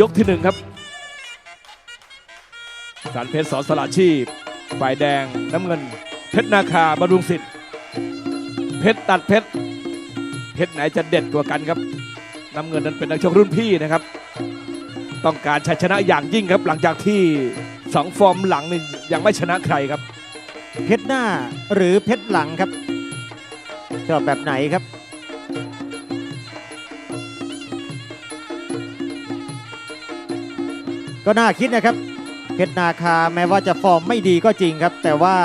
ยกที่หนึ่งครับสันเพชรสอนสละชีพ ฝ่ายแดงน้ำเงิน เพชรนาคาบำรุงสิทธิ์ เพชรตัดเพชร เพชรไหนจะเด็ดกว่ากันครับ น้ำเงินนั้นเป็นนักชกรุ่นพี่นะครับ ต้องการชัยชนะอย่างยิ่งครับ หลังจากที่สองฟอร์มหลังนี่ยังไม่ชนะใครครับ เพชรหน้าหรือเพชรหลังครับชอบแบบไหนครับ ก็น่าคิดนะครับ เพชรนาคาแม้ว่าจะฟอร์มไม่ดีก็จริงครับ แต่ว่า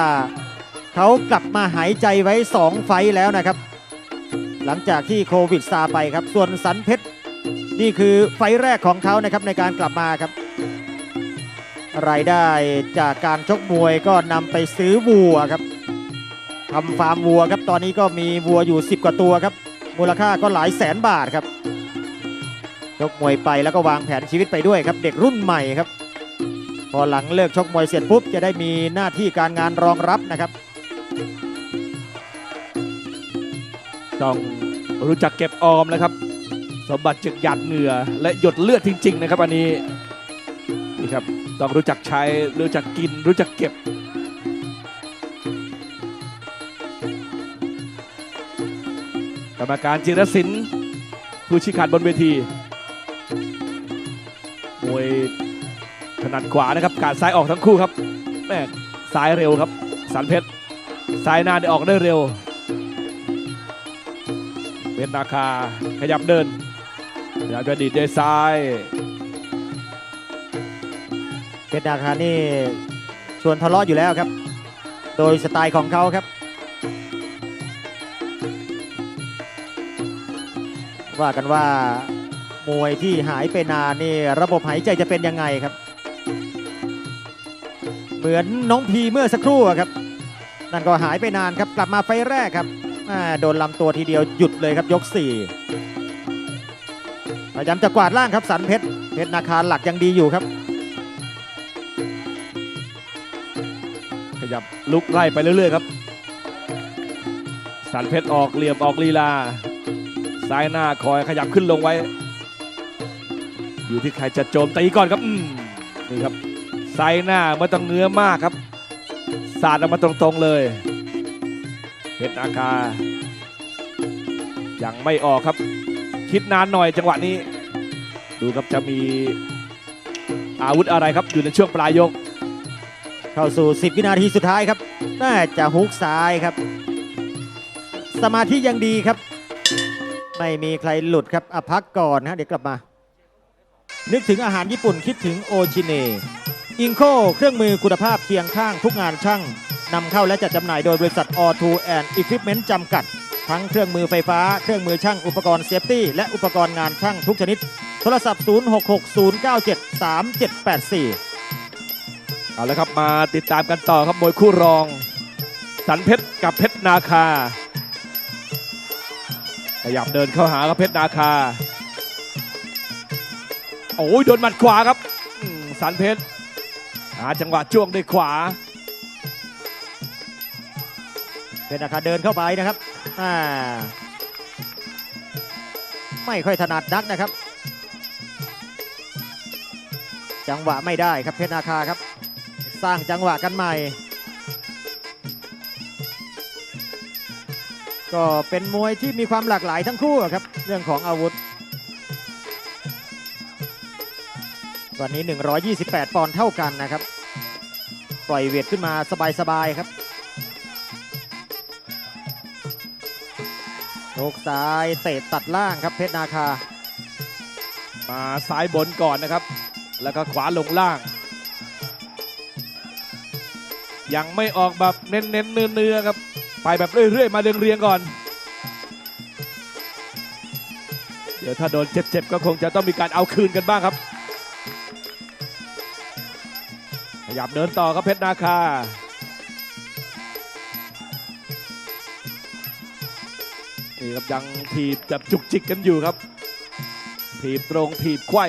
เขากลับมาหายใจไว้ 2 ไฟแล้วนะครับ หลังจากที่โควิดซาไปครับ ส่วนสันเพชรนี่คือไฟแรกของเขานะครับในการกลับมาครับ รายได้จากการชกมวยก็นำไปซื้อวัวครับทำฟาร์มวัวครับตอนนี้ก็มีวัวอยู่ 10 กว่าตัวครับมูลค่าก็หลายแสนบาทครับ ชกมวยไปแล้วก็วางแผนชีวิตไปด้วยครับ เด็กรุ่นใหม่ครับ พอหลังเลิกชกมวยเสร็จปุ๊บจะได้มีหน้าที่การงานรองรับนะครับ ต้องรู้จักเก็บออมนะครับ สมบัติจึกหยาดเหงื่อและหยดเลือดจริง ๆ นะครับ อันนี้นี่ครับต้องรู้จักใช้รู้จักกินรู้จักเก็บกรรมการจิรศิลป์ผู้ชี้ขาดบนเวที มวยถนัดขวานะครับการซ้ายออกทั้งคู่ครับแม่ซ้ายเร็วครับ สันเพชรซ้ายหน้าได้ออกได้เร็วเพชรนาคาขยับเดินพยายามจะดีดด้วยซ้ายเพชรนาคานี่ชวนทะเลาะอยู่แล้วครับ โดยสไตล์ของเขาครับว่ากันว่า มวยที่หายไปนานนี่ระบบหายใจจะเป็นยังไงครับ เหมือนน้องพีเมื่อสักครู่ครับ นั่นก็หายไปนานครับกลับมาไฟแรกครับโดนลำตัวทีเดียวหยุดเลยครับยกสี่พยายามจะกวาดล่างครับสันเพชรเพชรนาคาหลักยังดีอยู่ครับ ขยับลุกไล่ไปเรื่อยๆครับ สันเพชรออกเหลี่ยมออกลีลาซ้ายหน้าคอยขยับขึ้นลงไว้ อยู่ที่ใครจะโจมตีก่อนครับอืมนี่ครับซ้ายหน้าไม่ต้องเนื้อมากครับ สาดออกมาตรงๆเลยเพชรนาคา ยังไม่ออกครับ คิดนานหน่อยจังหวะนี้ ดูครับจะมีอาวุธอะไรครับอยู่ในช่วงปลายยก เข้าสู่ 10 วินาทีสุดท้ายครับ น่าจะฮุกซ้ายครับ สมาธิยังดีครับ ไม่มีใครหลุดครับอพักก่อนนะเดี๋ยวกลับมา นึกถึงอาหารญี่ปุ่นคิดถึงโอชิเนอิงโคเครื่องมือคุณภาพเคียงข้างทุกงานช่างนำเข้าและจัดจำหน่ายโดยบริษัท a 2 and Equipment จำกัด ทั้งเครื่องมือไฟฟ้า เครื่องมือช่างอุปกรณ์เซฟตี้ และอุปกรณ์งานช่างทุกชนิด โทรศัพท์ 0660973784 เอาละครับมาติดตามกันต่อครับมวยคู่รอง สันเพชรกับเพชรนาคาขยับเดินเข้าหากับเพชรนาคา โอ้ยโดนหมัดขวาครับสันเพชรหาจังหวะจ้วงด้วยขวา เป็นอาคาเดินเข้าไปนะครับไม่ค่อยถนัดนักนะครับ จังหวะไม่ได้ครับเพชรนาคาครับ สร้างจังหวะกันใหม่ ก็เป็นมวยที่มีความหลากหลายทั้งคู่ครับ เรื่องของอาวุธ วันนี้ 128 ปอนด์เท่ากันนะครับ ปล่อยเวทขึ้นมาสบายๆครับโชกซ้ายเตะตัดล่างครับเพชรนาคา มาซ้ายบนก่อนนะครับ แล้วก็ขวาลงล่าง ยังไม่ออกแบบเน้นๆเนื้อๆครับ ไปแบบเรื่อยๆ มาเรียงๆก่อน เดี๋ยวถ้าโดนเจ็บๆ ก็คงจะต้องมีการเอาคืนกันบ้างครับ ยับเดินต่อครับเพชรนาคา นี่ครับยังถีบแบบจุกจิกกันอยู่ครับ ถีบตรงถีบไขว้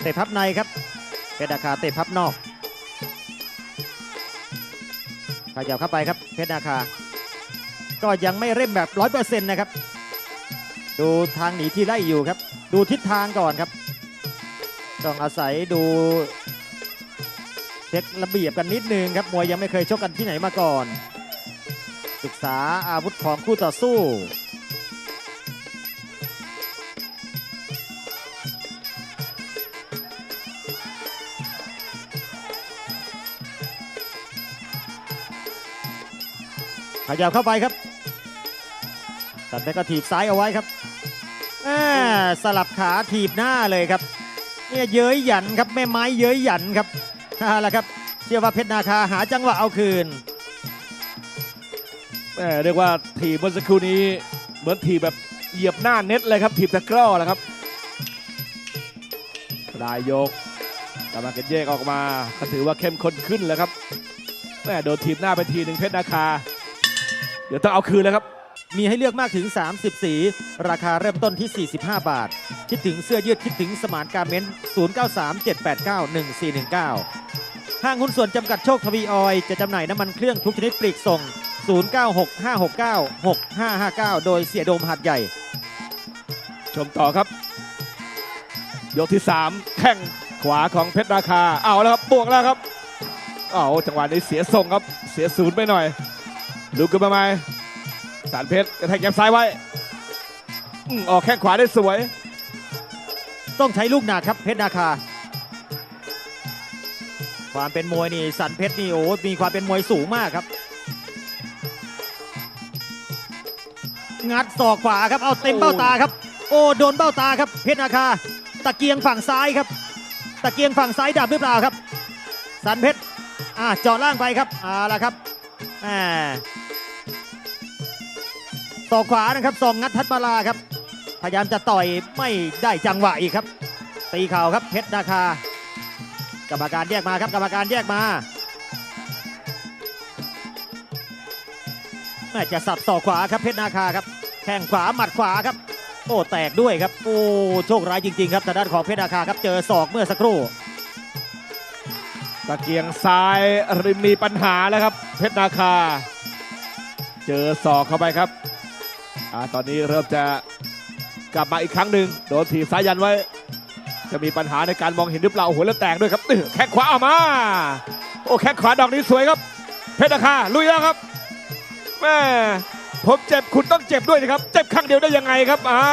เตะพับในครับ เพชรนาคาเตะพับนอกขยับเข้าไปครับเพชรนาคา ก็ยังไม่เร่มแบบร้อยเปอร์เซ็นต์นะครับ ดูทางหนีที่ไล่อยู่ครับ ดูทิศทางก่อนครับ ต้องอาศัยดูเช็คระเบียบกันนิดนึงครับมวยยังไม่เคยชกกันที่ไหนมาก่อน ศึกษาอาวุธของคู่ต่อสู้ขยับเข้าไปครับสันเพชรก็ถีบซ้ายเอาไว้ครับแหมสลับขาถีบหน้าเลยครับ เนี่ยเย้ยหยันครับแม่ไม้เย้ยหยันครับนั่นแหละครับเชื่อว่าเพชรนาคาหาจังหวะเอาคืนแม่เรียกว่าถีบเมื่อสักครู่นี้เหมือนถีบแบบเหยียบหน้าเน็ตเลยครับถีบตะกร้อแหละครับปลายยกกำลังกันแยกออกมาก็ถือว่าเข้มข้นขึ้นแล้วครับแม่โดนถีบหน้าไปทีหนึ่งเพชรนาคา เดี๋ยวต้องเอาคืนแล้วครับ มีให้เลือกมากถึง 30 สี ราคาเริ่มต้นที่ 45 บาท คิดถึงเสื้อยืดคิดถึงสมานการเมนต์0937891419 ห้างหุ้นส่วนจำกัดโชคทวีออย จะจำหน่ายน้ำมันเครื่องทุกชนิดปลีกส่ง 0965696559 โดยเสียโดมหัดใหญ่ ชมต่อครับ ยกที่ 3 แข้งขวาของเพชรนาคา เอาแล้วครับบวกแล้วครับ เอาจังหวะนี้เสียทรงครับ เสียศูนย์ไปหน่อยดูกันมาไหม สารเพชรกระแทกแกมซ้ายไว้อืมออกแข้งขวาได้สวย ต้องใช้ลูกหนักครับเพชรนาคา ความเป็นมวยนี่สันเพชรนี่โอ้มีความเป็นมวยสูงมากครับ งัดศอกขวาครับเอาเต็มเบ้าตาครับ โอ้โดนเบ้าตาครับเพชรนาคา ตะเกียงฝั่งซ้ายครับ ตะเกียงฝั่งซ้ายดับหรือเปล่าครับ สันเพชรอ่าเจาะล่างไปครับเอาละครับแหม ศอกขวานะครับศอกงัดทัดมาลาครับ พยายามจะต่อยไม่ได้จังหวะอีกครับ ตีเข่าครับเพชรนาคากรรมการแยกมาครับกรรมการแยกมาแม่จะสับศอกขวาครับเพชรนาคาครับแข้งขวาหมัดขวาครับ โอ้แตกด้วยครับโอ้โชคร้ายจริงๆครับทางด้านของเพชรนาคาครับเจอศอกเมื่อสักครู่ตะเกียงซ้ายริมมีปัญหาแล้วครับ เพชรนาคา เจอศอกเข้าไปครับ อ่าตอนนี้เริ่มจะกลับมาอีกครั้งหนึ่งโดนถีบซ้ายยันไว้ จะมีปัญหาในการมองเห็นหรือเปล่าโอ้โหแล้วแตกด้วยครับอื้อแข้งขวาออกมา โอ้แข้งขวาดอกนี้สวยครับ เพชรนาคาลุยแล้วครับแม่ผมเจ็บคุณต้องเจ็บด้วยนะครับเจ็บข้างเดียวได้ยังไงครับอ้า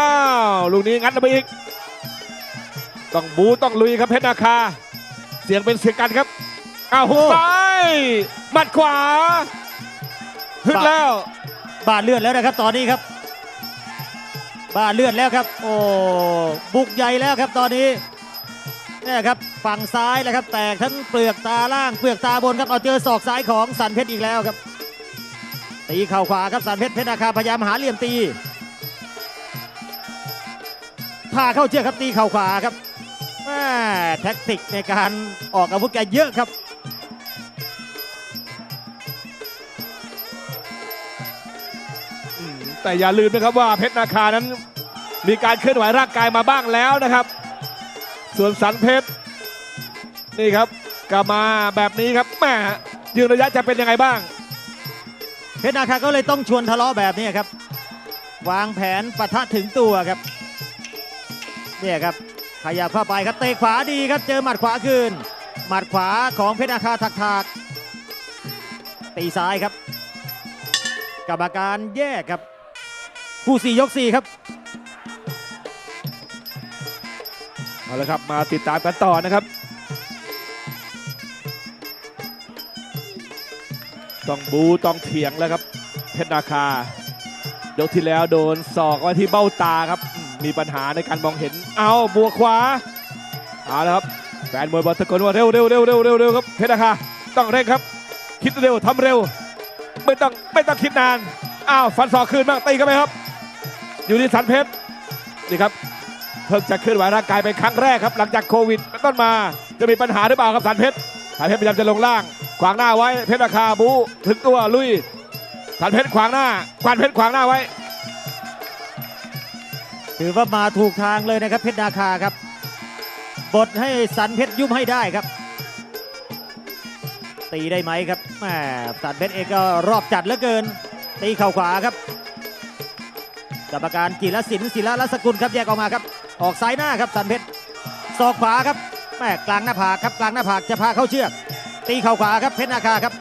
วลูกนี้งัดลงไปอีก ต้องบูต้องลุยครับเพชรนาคา เสียงเป็นเสียงกันครับอ้าวหุกโอ้ซ้ายหมัดขวาฮึดแล้ว บ้าเลือดแล้วนะครับตอนนี้ครับ บ้าเลือดแล้วครับ โอ้บุกใหญ่แล้วครับตอนนี้เนี่ยครับฝั่งซ้ายแล้วครับ แตกทั้งเปลือกตาล่างเปลือกตาบนครับเอาเจอศอกซ้ายของสันเพชรอีกแล้วครับ ตีเข่าขวาครับสันเพชรเพชรนาคาพยายามหาเหลี่ยมตีพาเข้าเชือกครับตีเข่าขวาครับแม่แท็กติกในการออกอาวุธแกเยอะครับ แต่อย่าลืมนะครับว่าเพชรนาคานั้นมีการเคลื่อนไหวร่างกายมาบ้างแล้วนะครับ ส่วนสันเพชรนี่ครับกลับมาแบบนี้ครับแม่ยืนระยะจะเป็นยังไงบ้าง เพชรนาคาก็เลยต้องชวนทะเลาะแบบนี้ครับ วางแผนปะทะถึงตัวครับเนี่ยครับขยับเข้าไปครับเตะขวาดีครับเจอหมัดขวาคืน หมัดขวาของเพชรนาคาถักถากตีซ้ายครับ กรรมการแยกครับ คู่สี่ยกสี่ครับเอาละครับมาติดตามกันต่อนะครับ ต้องบูต้องเถียงแล้วครับ เพชรนาคายกที่แล้วโดนศอกไว้ที่เบ้าตาครับ มีปัญหาในการมองเห็นเอาบวกขวาเอาละครับแฟนมวยบอลตะโกนว่าเร็วเร็วเร็วเร็วเร็วเร็วครับเพชรนาคาต้องเร่งครับ คิดเร็วทำเร็ว ไม่ต้องไม่ต้องคิดนานอ้าวฟันศอกคืนบ้างตีกันไหมครับ อยู่ที่สันเพชรนี่ครับเพิ่งจะเคลื่อนไหวร่างกายเป็นครั้งแรกครับ หลังจากโควิดเป็นต้นมาจะมีปัญหาหรือเปล่าครับสันเพชรสันเพชรพยายามจะลงล่าง ขวางหน้าไว้เพชรราคาบูถึงตัวลุยสันเพชรขวางหน้าควนเพชรขวางหน้าไว้ถือว่ามาถูกทางเลยนะครับเพชรนาคาครับบทให้สันเพชรยุบให้ได้ครับ ตีได้ไหมครับแหมสันเพชรเองก็รอบจัดเหลือเกิน ตีเข่าขวาครับ กรรมการจิรศิลป์ศิลรัศกุลครับแยกออกมาครับ ออกซ้ายหน้าครับสันเพชรศอกขวาครับแม่กลางหน้าผากครับกลางหน้าผากจะพาเข้าเชือก ตีเข่าขวาครับเพชรนาคาครับ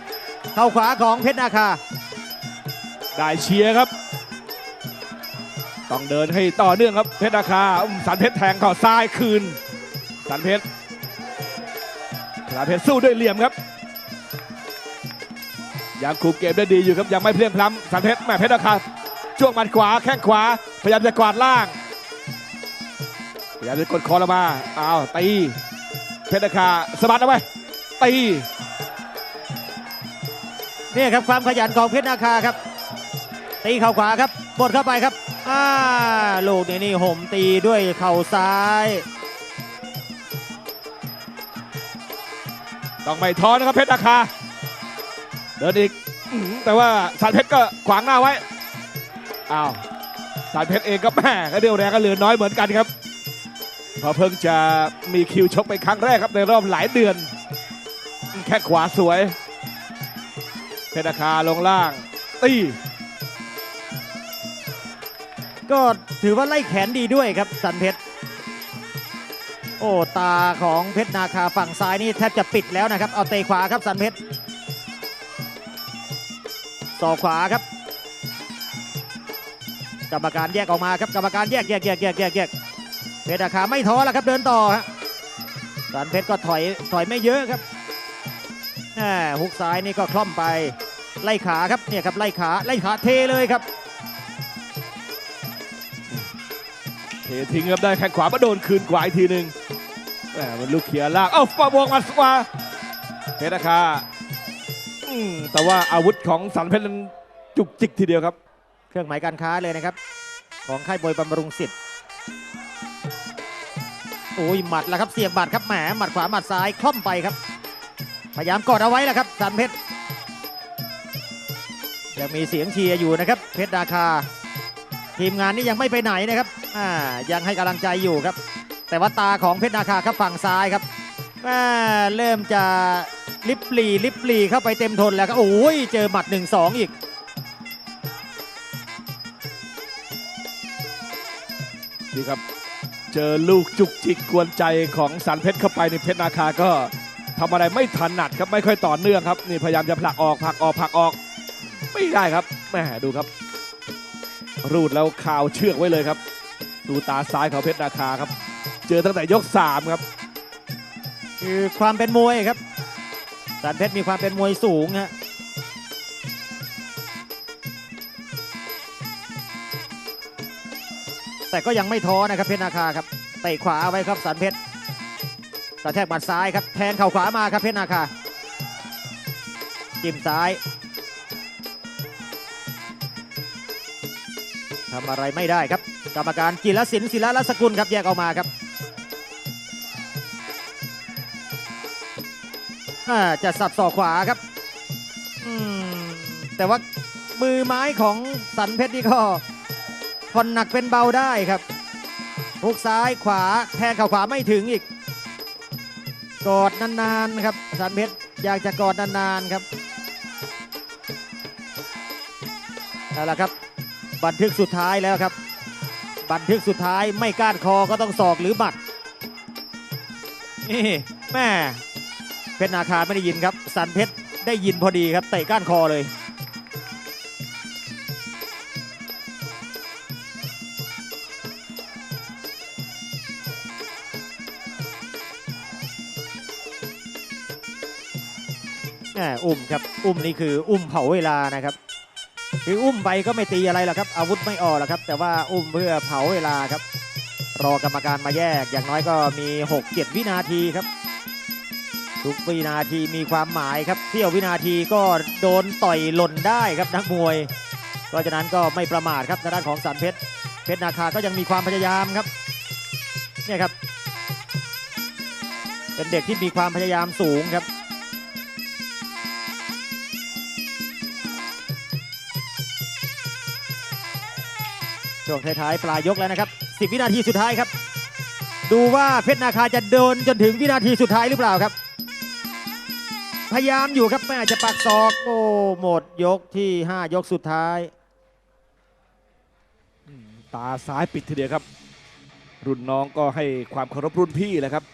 เข่าขวาของเพชรนาคา ได้เชียร์ครับ ต้องเดินให้ต่อเนื่องครับเพชรนาคาอุ้มสันเพชรแทงเข่าซ้ายคืน สันเพชรสันเพชรสู้ด้วยเหลี่ยมครับยังคุมเกมได้ดีอยู่ครับยังไม่เพลียงพล้ำสันเพชรแม่เพชรนาคา ช่วงหมัดขวาแข้งขวา พยายามจะกวาดล่าง พยายามจะกดคอลงมาอ้าวตี เพชรนาคาสะบัดเอาไว้ตีเนี่ยครับความขยันของเพชรนาคาครับ ตีเข่าขวาครับบดเข้าไปครับอ่าลูกนี่นี่ห่มตีด้วยเข่าซ้าย ต้องไม่ท้อนะครับเพชรนาคา เดินอีกอื้อหือแต่ว่าสันเพชรก็ขวางหน้าไว้ อ้าวสันเพชรเองก็แม่ก็เดียวแรงก็เหลือน้อยเหมือนกันครับเพราะเพิ่งจะมีคิวชกเป็นครั้งแรกครับในรอบหลายเดือน แค่ขวาสวย เพชรนาคาลงล่าง ตีก็ถือว่าไล่แขนดีด้วยครับสันเพชร โอ้ตาของเพชรนาคาฝั่งซ้ายนี่แทบจะปิดแล้วนะครับ เอาเตะขวาครับสันเพชรต่อขวาครับ กรรมการแยกออกมาครับกรรมการแยกแยกแยกแยกแยกแยกเพชรนาคาไม่ท้อแล้วครับเดินต่อฮะสันเพชรก็ถอยถอยไม่เยอะครับแหมฮุกซ้ายนี่ก็คล่อมไปไล่ขาครับเนี่ยครับไล่ขาไล่ขาเทเลยครับ เททิ้งครับได้แข้งขวามาโดนคืนขวาอีกทีหนึ่งแหมมันลูกเขียล่างเอ้าฟาบวกมาสวาเพชรนาคาแต่ว่าอาวุธของสันเพชรนั้นจุกจิกทีเดียวครับ เครื่องหมายการค้าเลยนะครับ ของค่ายบอยบำรุงสิทธิ์โอ้ยหมัดแล้วครับเสียบหมัดครับแหมหมัดขวาหมัดซ้ายคล่อมไปครับ พยายามกดเอาไว้แล้วครับสันเพชรยังมีเสียงเชียร์อยู่นะครับ เพชรดาคา ทีมงานนี้ยังไม่ไปไหนนะครับอ่ายังให้กำลังใจอยู่ครับ แต่ว่าตาของเพชรนาคาครับฝั่งซ้ายครับอ่าเริ่มจะลิบหลีลิบหลีเข้าไปเต็มทนแล้วครับโอ้ยเจอหมัด1-2 อีก นี่ครับ เจอลูกจุกจิกกวนใจของสันเพชรเข้าไปในเพชรนาคาก็ทำอะไรไม่ถนัดครับไม่ค่อยต่อเนื่องครับนี่พยายามจะผลักออกผลักออกผลักออก ไม่ได้ครับแหมดูครับ รูดแล้วข่าวเชือกไว้เลยครับ ดูตาซ้ายของเพชรนาคาครับ เจอตั้งแต่ยกสามครับคือความเป็นมวยครับสันเพชรมีความเป็นมวยสูงฮะ แต่ก็ยังไม่ท้อนะครับเพชรนาคาครับเตะขวาไว้ครับสันเพชรกระแทกหมัดซ้ายครับแทงเข่าขวามาครับเพชรนาคาจิ้มซ้ายทำอะไรไม่ได้ครับ กรรมการจิรศิลป์ศิลารัศกุลครับแยกออกมาครับจะสับศอกขวาครับแต่ว่ามือไม้ของสันเพชรนี่ก็ ผ่อนหนักเป็นเบาได้ครับฮุกซ้ายขวาแทงเข่าขวาไม่ถึงอีก กอดนานๆครับสันเพชรอยากจะกอดนานๆครับนั่นแหละครับ บันทึกสุดท้ายแล้วครับ บันทึกสุดท้ายไม่ก้านคอก็ต้องศอกหรือบัดนี่แม่เพชรนาคาไม่ได้ยินครับ สันเพชรได้ยินพอดีครับเตะก้านคอเลย อุ้มครับ อุ้มนี่คืออุ้มเผาเวลานะครับ คืออุ้มไปก็ไม่ตีอะไรหรอกครับ อาวุธไม่ออกหรอกครับ แต่ว่าอุ้มเพื่อเผาเวลาครับ รอกรรมการมาแยก อย่างน้อยก็มี 6-7 วินาทีครับ ทุกวินาทีมีความหมายครับเที่ยววินาทีก็โดนต่อยหล่นได้ครับนักมวย เพราะฉะนั้นก็ไม่ประมาทครับทางด้านของสันเพชร เพชรนาคาก็ยังมีความพยายามครับ เนี่ยครับ เป็นเด็กที่มีความพยายามสูงครับ ช่วงท้ายๆปลายยกแล้วนะครับ 10 วินาทีสุดท้ายครับ ดูว่าเพชรนาคาจะเดินจนถึงวินาทีสุดท้ายหรือเปล่าครับ พยายามอยู่ครับแม่จะปักศอก โอ้หมดยกที่ 5 ยกสุดท้าย ตาซ้ายปิดทีเดียวครับ รุ่นน้องก็ให้ความเคารพรุ่นพี่แหละครับ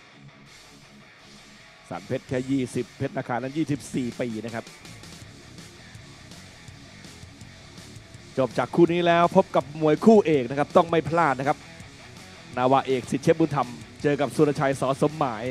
สันเพชรแค่ 20 เพชรนาคานั้น 24 ปีนะครับ จบจากคู่นี้แล้วพบกับมวยคู่เอกนะครับ ต้องไม่พลาดนะครับ นาวาเอกสิทธิ์เชฟบุญธรรม เจอกับสุรชัยสอสมหมาย